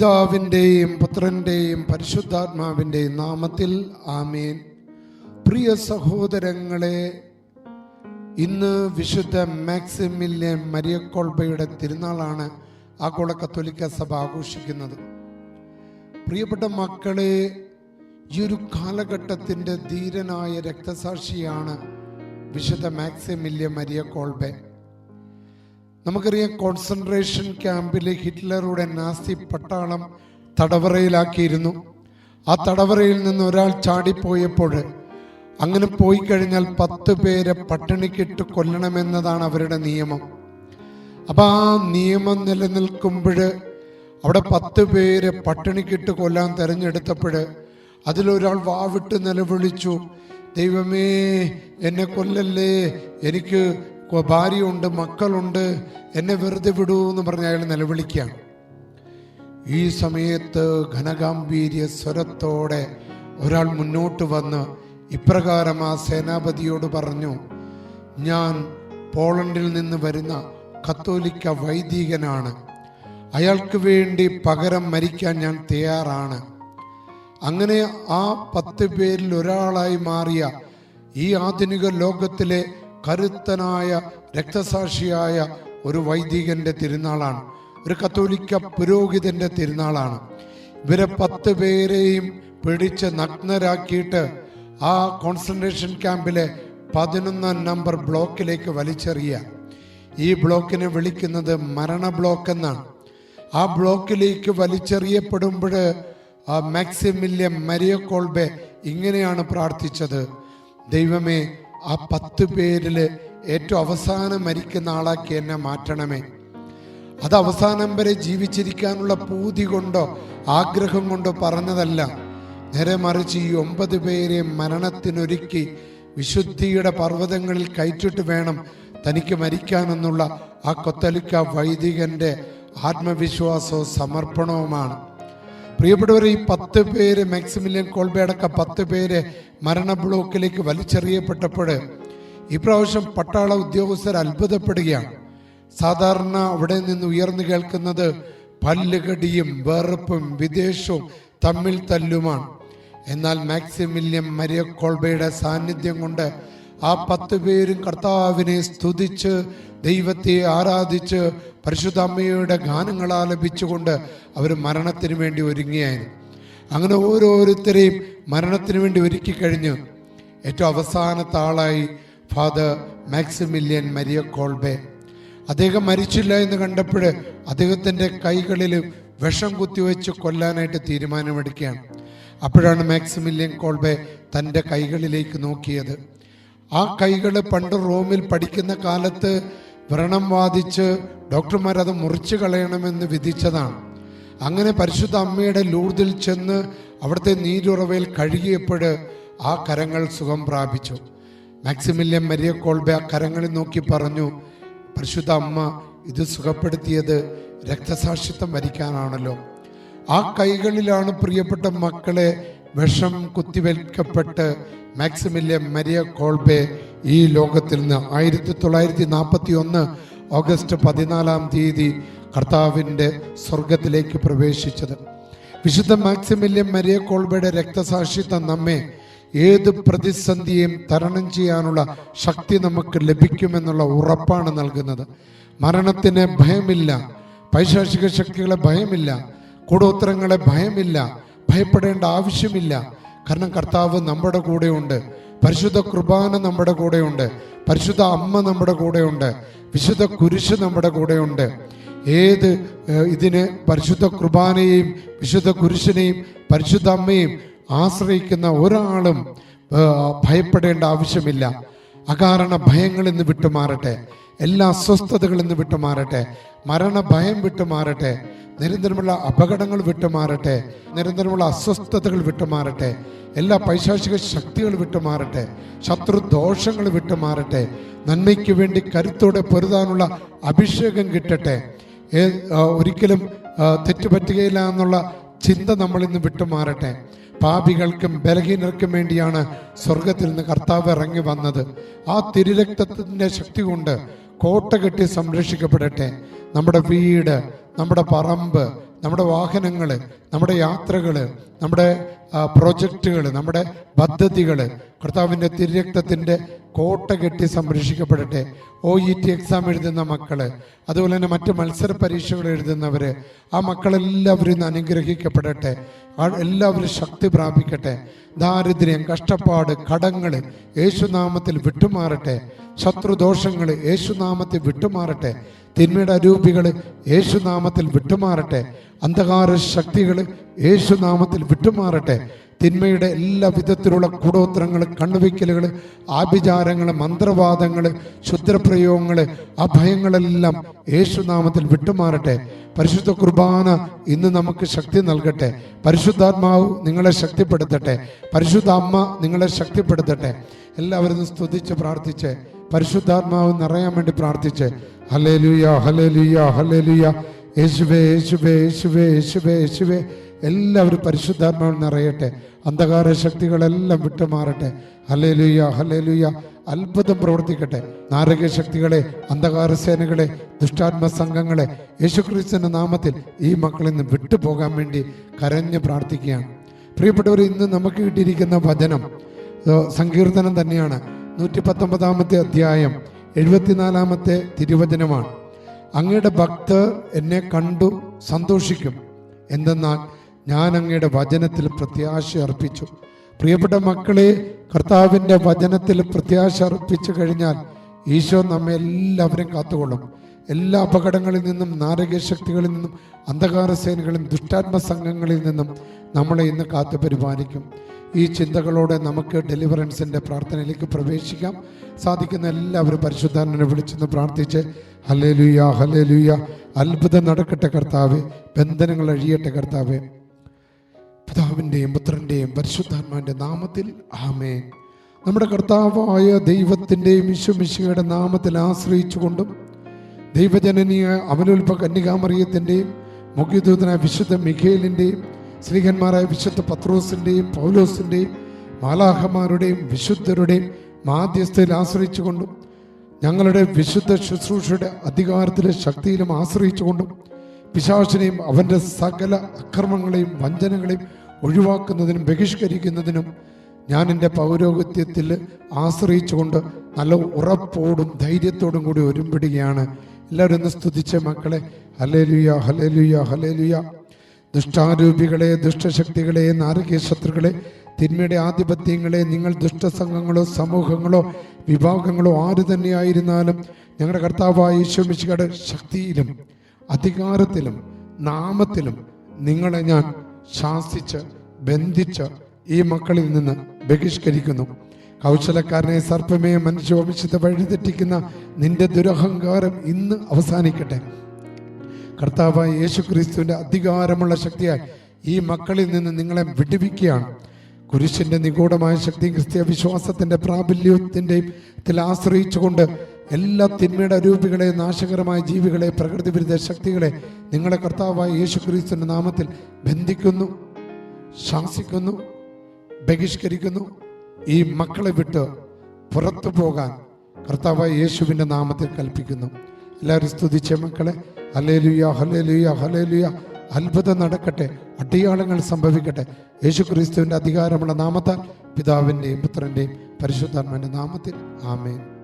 പിതാവിന്റെയും പുത്രന്റെയും പരിശുദ്ധാത്മാവിന്റെയും നാമത്തിൽ ആമീൻ. പ്രിയ സഹോദരങ്ങളെ ഇന്ന് വിശുദ്ധ മാക്സിമില്യൻ മരിയക്കോൾബയുടെ തിരുനാളാണ് ആഗോള കത്തോലിക്ക സഭ ആഘോഷിക്കുന്നത്. പ്രിയപ്പെട്ട മക്കളെ ഈ ഒരു കാലഘട്ടത്തിന്റെ ധീരനായ രക്തസാക്ഷിയാണ് വിശുദ്ധ മാക്സിമില്യ മരിയ കോൾബെ നമുക്കറിയാം കോൺസെൻട്രേഷൻ ക്യാമ്പിലെ ഹിറ്റ്ലറുടെ നാസി പട്ടാളം തടവറയിലാക്കിയിരുന്നു. ആ തടവറയിൽ നിന്ന് ഒരാൾ ചാടിപ്പോയപ്പോൾ അങ്ങനെ പോയി കഴിഞ്ഞാൽ പത്ത് പേരെ പട്ടിണിക്കിട്ട് കൊല്ലണമെന്നതാണ് അവരുടെ നിയമം. അപ്പം ആ നിയമം നിലനിൽക്കുമ്പോൾ അവിടെ പത്ത് പേര് പട്ടിണിക്കിട്ട് കൊല്ലാൻ തിരഞ്ഞെടുത്തപ്പോൾ അതിലൊരാൾ വാവിട്ട് നിലവിളിച്ചു ദൈവമേ എന്നെ കൊല്ലല്ലേ? എനിക്ക് ഭാര്യയുണ്ട് മക്കളുണ്ട് എന്നെ വെറുതെ വിടൂ എന്ന് പറഞ്ഞ് അയാൾ നിലവിളിക്കുകയാണ്. ഈ സമയത്ത് ഘനഗാംഭീര്യ സ്വരത്തോടെ ഒരാൾ മുന്നോട്ട് വന്ന് ഇപ്രകാരം ആ സേനാപതിയോട് പറഞ്ഞു ഞാൻ പോളണ്ടിൽ നിന്ന് വരുന്ന കത്തോലിക്ക വൈദികനാണ്. അയാൾക്ക് വേണ്ടി പകരം മരിക്കാൻ ഞാൻ തയ്യാറാണ്. അങ്ങനെ ആ പത്ത് പേരിൽ ഒരാളായി മാറിയ ഈ ആധുനിക ലോകത്തിലെ കരുത്തനായ രക്തസാക്ഷിയായ ഒരു വൈദികന്റെ തിരുനാളാണ്. ഒരു കത്തോലിക്ക പുരോഹിതന്റെ തിരുനാളാണ്. ഇവരെ പത്ത് പേരെയും പിടിച്ച് നഗ്നരാക്കിയിട്ട് ആ കോൺസെൻട്രേഷൻ ക്യാമ്പിലെ പതിനൊന്നാം നമ്പർ ബ്ലോക്കിലേക്ക് വലിച്ചെറിയുക. ഈ ബ്ലോക്കിനെ വിളിക്കുന്നത് മരണ ബ്ലോക്ക് എന്നാണ്. ആ ബ്ലോക്കിലേക്ക് വലിച്ചെറിയപ്പെടുമ്പോൾ മാക്സിമില്യം മരിയ കോൾബെ ഇങ്ങനെയാണ് പ്രാർത്ഥിച്ചത്. ദൈവമേ ആ പത്ത് പേരിൽ ഏറ്റവും അവസാനം മരിക്കുന്ന ആളാക്കി എന്നെ മാറ്റണമേ. അത് അവസാനം വരെ ജീവിച്ചിരിക്കാനുള്ള പൂതി കൊണ്ടോ ആഗ്രഹം കൊണ്ടോ പറഞ്ഞതല്ല. നേരെ മറിച്ച് ഈ ഒമ്പത് പേരെ മരണത്തിനൊരുക്കി വിശുദ്ധിയുടെ പർവതങ്ങളിൽ കയറ്റിട്ട് വേണം തനിക്ക് മരിക്കാനെന്നുള്ള ആ കൊത്തലിക്ക വൈദികന്റെ ആത്മവിശ്വാസവും സമർപ്പണവുമാണ്. പ്രിയപ്പെട്ടവർ ഈ പത്ത് പേര് മാക്സിമിലിയൻ കോൾബെ അടക്കം പത്ത് പേര് മരണ ബ്ലോക്കിലേക്ക് വലിച്ചെറിയപ്പെട്ടപ്പോൾ ഇപ്രാവശ്യം പട്ടാള ഉദ്യോഗസ്ഥർ അത്ഭുതപ്പെടുകയാണ്. സാധാരണ അവിടെ നിന്ന് ഉയർന്നു കേൾക്കുന്നത് പല്ലുകടിയും വെറുപ്പും വിദേശവും തമ്മിൽ തല്ലുമാണ്. എന്നാൽ മാക്സിമില്യം മരിയ കോൾബയുടെ സാന്നിധ്യം കൊണ്ട് ആ പത്ത് പേരും കർത്താവിനെ സ്തുതിച്ച് ദൈവത്തെ ആരാധിച്ച് പരിശുദ്ധ അമ്മയുടെ ഗാനങ്ങൾ ആലപിച്ചുകൊണ്ട് അവർ മരണത്തിന് വേണ്ടി ഒരുങ്ങിയായിരുന്നു. അങ്ങനെ ഓരോരുത്തരെയും മരണത്തിന് വേണ്ടി ഒരുക്കി കഴിഞ്ഞു ഏറ്റവും അവസാനത്തെ ആളായി ഫാദർ മാക്സിമില്യൻ മരിയ കോൾബെ. അദ്ദേഹം മരിച്ചില്ല എന്ന് കണ്ടപ്പോൾ അദ്ദേഹത്തിന്റെ കൈകളിൽ വിഷം കുത്തിവെച്ച് കൊല്ലാനായിട്ട് തീരുമാനമെടുക്കുകയാണ്. അപ്പോഴാണ് മാക്സിമില്യൻ കോൾബെ തന്റെ കൈകളിലേക്ക് നോക്കിയത്. ആ കൈകൾ പണ്ട് റോമിൽ പഠിക്കുന്ന കാലത്ത് വ്രണം വാദിച്ച് ഡോക്ടർമാർ അത് മുറിച്ചു കളയണമെന്ന് വിധിച്ചതാണ്. അങ്ങനെ പരിശുദ്ധ അമ്മയുടെ ലൂർദിൽ ചെന്ന് അവിടുത്തെ നീരുറവയിൽ കഴുകിയപ്പോൾ ആ കരങ്ങൾ സുഖം പ്രാപിച്ചു. മാക്സിമില്യൻ മരിയ കോൾബെ ആ കരങ്ങളിൽ നോക്കി പറഞ്ഞു പരിശുദ്ധ അമ്മ ഇത് സുഖപ്പെടുത്തിയത് രക്തസാക്ഷിത്വം വരിക്കാനാണല്ലോ. ആ കൈകളിലാണ് പ്രിയപ്പെട്ട മക്കളെ വിഷം കുത്തിവെക്കപ്പെട്ട് മാക്സിമില്യൻ മരിയ കോൾബെ ഈ ലോകത്തിൽ നിന്ന് ആയിരത്തി തൊള്ളായിരത്തി നാൽപ്പത്തി ഒന്ന് ഓഗസ്റ്റ് പതിനാലാം തീയതി കർത്താവിന്റെ സ്വർഗത്തിലേക്ക് പ്രവേശിച്ചത്. വിശുദ്ധ മാക്സിമില്യം മരിയ കോൾബയുടെ രക്തസാക്ഷിത്വം നമ്മെ ഏത് പ്രതിസന്ധിയെയും തരണം ചെയ്യാനുള്ള ശക്തി നമുക്ക് ലഭിക്കുമെന്നുള്ള ഉറപ്പാണ് നൽകുന്നത്. മരണത്തിന് ഭയമില്ല പൈശാചിക ശക്തികളെ ഭയമില്ല കൂടോത്തരങ്ങളെ ഭയമില്ല ഭയപ്പെടേണ്ട ആവശ്യമില്ല കാരണം കർത്താവ് നമ്മുടെ കൂടെയുണ്ട്. പരിശുദ്ധ കുർബാന നമ്മുടെ കൂടെയുണ്ട്. പരിശുദ്ധ അമ്മ നമ്മുടെ കൂടെയുണ്ട്. വിശുദ്ധ കുരിശ് നമ്മുടെ കൂടെയുണ്ട്. ഏത് ഇതിന് പരിശുദ്ധ കുർബാനയെയും വിശുദ്ധ കുരിശിനെയും പരിശുദ്ധ അമ്മയും ആശ്രയിക്കുന്ന ഒരാളും ഭയപ്പെടേണ്ട ആവശ്യമില്ല. അകാരണ ഭയങ്ങളിൽ നിന്ന് വിട്ടുമാറട്ടെ. എല്ലാ അസ്വസ്ഥതകളിൽ നിന്ന് വിട്ടുമാറട്ടെ. മരണഭയം വിട്ടുമാറട്ടെ. നിരന്തരമുള്ള അപകടങ്ങൾ വിട്ടുമാറട്ടെ. നിരന്തരമുള്ള അസ്വസ്ഥതകൾ വിട്ടുമാറട്ടെ. എല്ലാ പൈശാചിക ശക്തികൾ വിട്ടുമാറട്ടെ. ശത്രുദോഷങ്ങൾ വിട്ടുമാറട്ടെ. നന്മയ്ക്ക് വേണ്ടി കരുത്തോടെ പൊരുതാനുള്ള അഭിഷേകം കിട്ടട്ടെ. ഒരിക്കലും തെറ്റുപറ്റുകയില്ല എന്നുള്ള ചിന്ത നമ്മൾ ഇന്ന് വിട്ടുമാറട്ടെ. പാപികൾക്കും ബലഹീനർക്കും വേണ്ടിയാണ് സ്വർഗത്തിൽ നിന്ന് കർത്താവ് ഇറങ്ങി വന്നത്. ആ തിരുരക്തത്തിന്റെ ശക്തി കൊണ്ട് കോട്ട കെട്ടി സംരക്ഷിക്കപ്പെടട്ടെ. നമ്മുടെ വീട് നമ്മുടെ പറമ്പ് നമ്മുടെ വാഹനങ്ങൾ നമ്മുടെ യാത്രകൾ നമ്മുടെ പ്രൊജക്റ്റുകൾ നമ്മുടെ പദ്ധതികൾ കർത്താവിന്റെ തിരക്തത്തിന്റെ കോട്ട കെട്ടി സംരക്ഷിക്കപ്പെടട്ടെ. ഒ ഇ ടി എക്സാം എഴുതുന്ന മക്കൾ അതുപോലെ തന്നെ മറ്റ് മത്സര പരീക്ഷകൾ എഴുതുന്നവർ ആ മക്കളെല്ലാവരും ഇന്ന് അനുഗ്രഹിക്കപ്പെടട്ടെ. എല്ലാവരും ശക്തി പ്രാപിക്കട്ടെ. ദാരിദ്ര്യം കഷ്ടപ്പാട് കടങ്ങൾ യേശുനാമത്തിൽ വിട്ടുമാറട്ടെ. ശത്രുദോഷങ്ങൾ യേശുനാമത്തിൽ വിട്ടുമാറട്ടെ. തിന്മയുടെ അരൂപികൾ യേശുനാമത്തിൽ വിട്ടുമാറട്ടെ. അന്ധകാര ശക്തികൾ യേശുനാമത്തിൽ വിട്ടുമാറട്ടെ. തിന്മയുടെ എല്ലാ വിധത്തിലുള്ള കൂടോത്രങ്ങൾ കണ്ണുവയ്ക്കലുകൾ ആഭിചാരങ്ങൾ മന്ത്രവാദങ്ങൾ ക്ഷുദ്രപ്രയോഗങ്ങൾ അഭയങ്ങളെല്ലാം യേശുനാമത്തിൽ വിട്ടുമാറട്ടെ. പരിശുദ്ധ കുർബാന ഇന്ന് നമുക്ക് ശക്തി നൽകട്ടെ. പരിശുദ്ധാത്മാവ് നിങ്ങളെ ശക്തിപ്പെടുത്തട്ടെ. പരിശുദ്ധ അമ്മ നിങ്ങളെ ശക്തിപ്പെടുത്തട്ടെ. എല്ലാവരും സ്തുതിച്ച് പ്രാർത്ഥിച്ച് പരിശുദ്ധാത്മാവ് നിറയാൻ വേണ്ടി പ്രാർത്ഥിച്ച് ഹലേ ലുയാ ഹലേ ലുയാ ഹലേ ലുയാ യേശുവേ യേശുവേ യേശുവേ യേശുവേ യേശുവേ. എല്ലാവരും പരിശുദ്ധാത്മാവിൽ നിറയട്ടെ. അന്ധകാര ശക്തികളെല്ലാം വിട്ടുമാറട്ടെ. ഹലേ ഹലേലുയ ഹലേ ലുയ അത്ഭുതം പ്രവർത്തിക്കട്ടെ. നാരക ശക്തികളെ അന്ധകാര സേനകളെ ദുഷ്ടാത്മ സംഘങ്ങളെ യേശുക്രിസ്തുവിന്റെ നാമത്തിൽ ഈ മക്കളിൽ നിന്ന് വിട്ടുപോകാൻ വേണ്ടി കരഞ്ഞ് പ്രാർത്ഥിക്കുകയാണ്. പ്രിയപ്പെട്ടവർ ഇന്ന് നമുക്ക് കിട്ടിയിരിക്കുന്ന വചനം സങ്കീർത്തനം തന്നെയാണ്. നൂറ്റി പത്തൊമ്പതാമത്തെ അധ്യായം എഴുപത്തിനാലാമത്തെ തിരുവചനമാണ്. അങ്ങയുടെ ഭക്തർ എന്നെ കണ്ടു സന്തോഷിക്കും. എന്തെന്നാൽ ഞാൻ അങ്ങയുടെ വചനത്തിൽ പ്രത്യാശ അർപ്പിച്ചു. പ്രിയപ്പെട്ട മക്കളെ കർത്താവിന്റെ വചനത്തിൽ പ്രത്യാശ അർപ്പിച്ചു കഴിഞ്ഞാൽ ഈശോ നമ്മെ എല്ലാവരും കാത്തുകൊള്ളും. എല്ലാ അപകടങ്ങളിൽ നിന്നും നാരകീയ ശക്തികളിൽ നിന്നും അന്ധകാര സേനകളിൽ ദുഷ്ടാത്മ സംഘങ്ങളിൽ നിന്നും നമ്മളെ ഇന്ന് കാത്തു പരിപാലിക്കും. ഈ ചിന്തകളോടെ നമുക്ക് ഡെലിവറൻസിന്റെ പ്രാർത്ഥനയിലേക്ക് പ്രവേശിക്കാം. സാധിക്കുന്ന എല്ലാവരും പരിശുദ്ധാനെ വിളിച്ചെന്ന് പ്രാർത്ഥിച്ച് ഹലേ ലുയ ഹലേ ലുയ അത്ഭുതം നടക്കട്ടെ കർത്താവ്. ബന്ധനങ്ങൾ അഴിയട്ടെ കർത്താവെ. പിതാവിന്റെയും പുത്രന്റെയും പരിശുദ്ധാത്മാവിന്റെ നാമത്തിൽ ആമേൻ. നമ്മുടെ കർത്താവായ ദൈവത്തിന്റെയും വിശ്വമിശിയുടെ നാമത്തിൽ ആശ്രയിച്ചുകൊണ്ടും ദൈവജനനീയ അവനുൽപ കന്യകാമറിയത്തിന്റെയും മുഖ്യദൂതനായ വിശുദ്ധ മിഖേലിന്റെയും ശ്രീകന്മാരായ വിശുദ്ധ പത്രോസിന്റെയും പൗലോസിന്റെയും മാലാഹമാരുടെയും വിശുദ്ധരുടെയും മാധ്യസ്ഥയിൽ ആശ്രയിച്ചുകൊണ്ടും ഞങ്ങളുടെ വിശുദ്ധ ശുശ്രൂഷയുടെ അധികാരത്തിലെ ശക്തിയിലും ആശ്രയിച്ചുകൊണ്ടും പിശാശിനെയും അവന്റെ സകല അക്രമങ്ങളെയും വഞ്ചനകളെയും ഒഴിവാക്കുന്നതിനും ബഹിഷ്കരിക്കുന്നതിനും ഞാൻ എന്റെ പൗരോഗത്യത്തിൽ ആശ്രയിച്ചുകൊണ്ട് നല്ല ഉറപ്പോടും ധൈര്യത്തോടും കൂടി ഒരുമ്പിടുകയാണ്. എല്ലാവരും ഒന്ന് സ്തുതിച്ച മക്കളെ. ഹലേലുയ ഹലേലുയ ഹലേലുയ ദുഷ്ടാരൂപികളെ ദുഷ്ടശക്തികളെ നാരകീയ ശത്രുക്കളെ തിന്മയുടെ ആധിപത്യങ്ങളെ നിങ്ങൾ ദുഷ്ടസംഘങ്ങളോ സമൂഹങ്ങളോ വിഭാഗങ്ങളോ ആര് തന്നെയായിരുന്നാലും ഞങ്ങളുടെ കർത്താവായ ഈശോമിശിയുടെ ശക്തിയിലും അധികാരത്തിലും നാമത്തിലും നിങ്ങളെ ഞാൻ ശാസിച്ച് ബന്ധിച്ച് ഈ മക്കളിൽ നിന്ന് ബഹിഷ്കരിക്കുന്നു. കൗശലക്കാരനെ സർപ്പമേ മനുഷ്യവംശത്തെ വഴിതെറ്റിക്കുന്ന നിന്റെ ദുരഹങ്കാരം ഇന്ന് അവസാനിക്കട്ടെ. കർത്താവായ യേശു ക്രിസ്തുവിന്റെ അധികാരമുള്ള ശക്തിയായി ഈ മക്കളിൽ നിന്ന് നിങ്ങളെ വിടുവിക്കുകയാണ്. കുരിശിന്റെ നിഗൂഢമായ ശക്തി ക്രിസ്തീയ വിശ്വാസത്തിന്റെ പ്രാബല്യത്തിന്റെയും ഇതിൽ ആശ്രയിച്ചുകൊണ്ട് എല്ലാ തിന്മയുടെ അരൂപികളെ നാശകരമായ ജീവികളെ പ്രകൃതി വിരുദ്ധ ശക്തികളെ നിങ്ങളെ കർത്താവായ യേശു ക്രിസ്തുവിന്റെ നാമത്തിൽ ബന്ധിക്കുന്നു ശാസിക്കുന്നു ബഹിഷ്കരിക്കുന്നു. ഈ മക്കളെ വിട്ട് പുറത്തു പോകാൻ കർത്താവായ യേശുവിന്റെ നാമത്തിൽ കൽപ്പിക്കുന്നു. എല്ലാവരും സ്തുതിച്ച മക്കളെ. ഹലേലുയ ഹലേലുയ ഹലേലുയ അത്ഭുതം നടക്കട്ടെ അടിയാളങ്ങൾ സംഭവിക്കട്ടെ. യേശു ക്രിസ്തുവിന്റെ അധികാരമുള്ള നാമത്താൽ പിതാവിന്റെയും പുത്രന്റെയും പരിശുദ്ധാത്മാന്റെ നാമത്തിൽ ആമേൻ.